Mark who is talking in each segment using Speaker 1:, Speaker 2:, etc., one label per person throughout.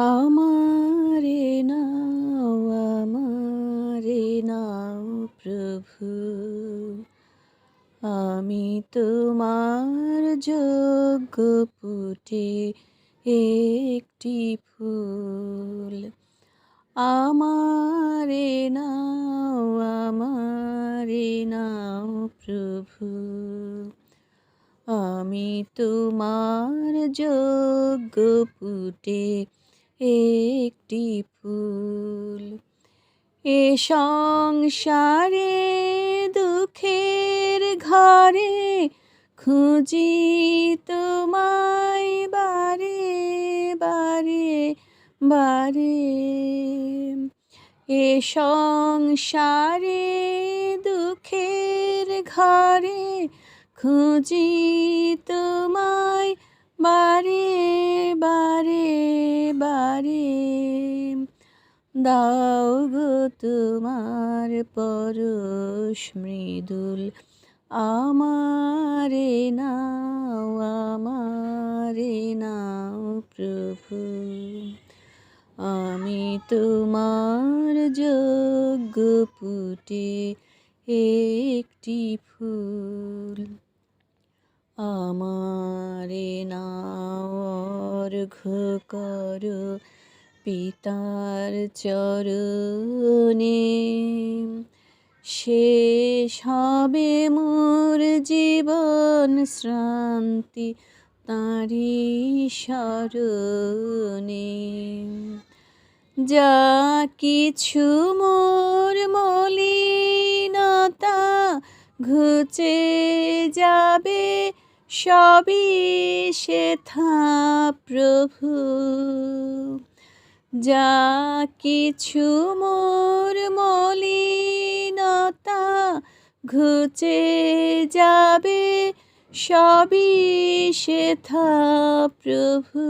Speaker 1: আমারে নাও আমারে নাও প্রভু। আমি তোমার যোগ্য পুটে, একটি ফুল। আমারে নাও আমারে নাও প্রভু। আমি তোমার যোগ্য পুটে একটি ফুল। এ সংসারে দুঃখের ঘরে খুঁজি তোমায় বারে বারে বারে। এ সংসারে দুঃখের ঘরে খুঁজি তোমায় বারে বারে। দাও গো তোমার পরশ মৃদুল, আমারে নাও আমারে নাও প্রভু। আমি তোমার যোগ্য পুটে, একটি ফুল। আমারে নাও অর্ঘ কর পিতার চরণে। শেষ হবে মোর জীবন শ্রান্তি তাঁরি স্মরণে। যা কিছু মোর মলিনতা ঘুচে যাবে, সবই সেথা প্রভু। যা কিছু মোর মলিনতা ঘুচে যাবে সবই সেথা প্রভু।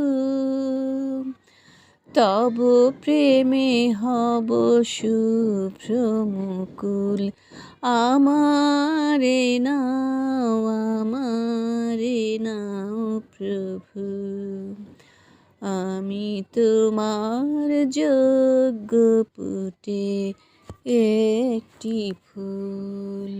Speaker 1: তব প্রেমে হব শুভ্র মুকুল আমারে নাও আমারে নাও প্রভু। আমি তোমার যোগ্য পুটে একটি ফুল